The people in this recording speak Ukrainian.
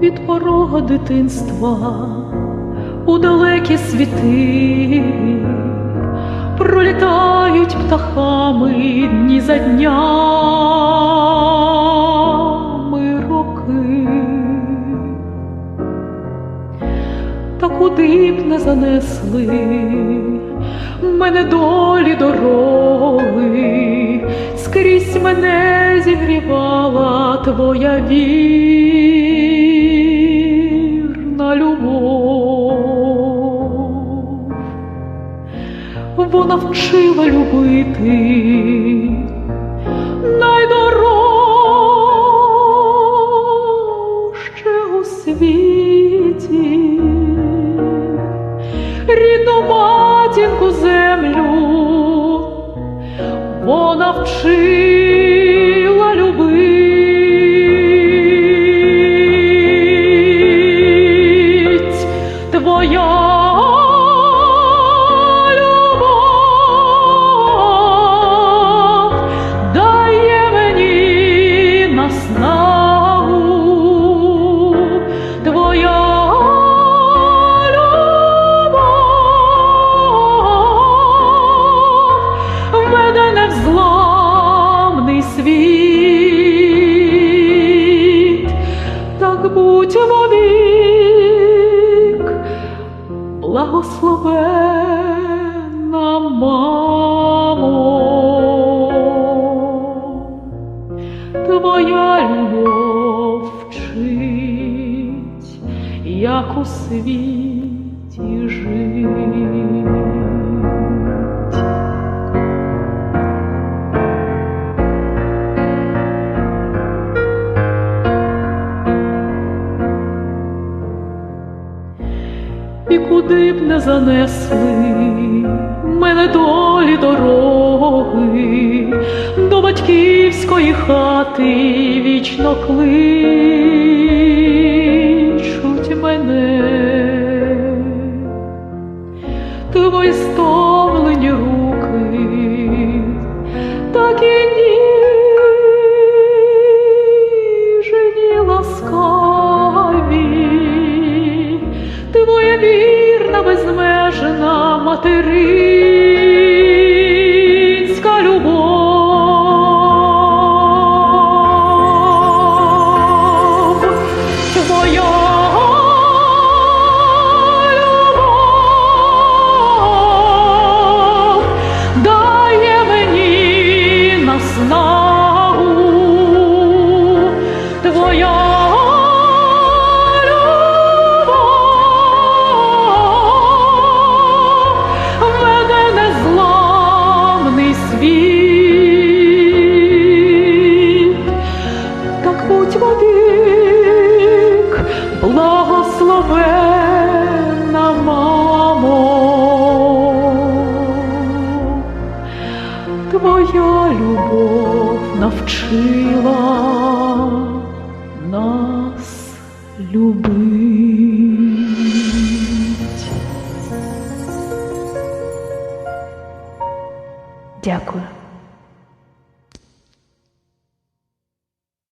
від порога дитинства у далекі світи пролітають птахами дні за днями роки. Та куди б не занесли мене долі дороги, скрізь мене зігрівала твоя вірна Вона вчила любити. Найдорожче у світі, рідну матінку землю, вона вчила благословенна мамо, твоя любов вчить, як у світі жить. Куди б не занесли мене долі дороги, до батьківської хати вічно кличуть мене, твої стомлені безмежна материнська світ, так будь вовік, благословенна мамо, твоя любов навчила нас любить. Дякую.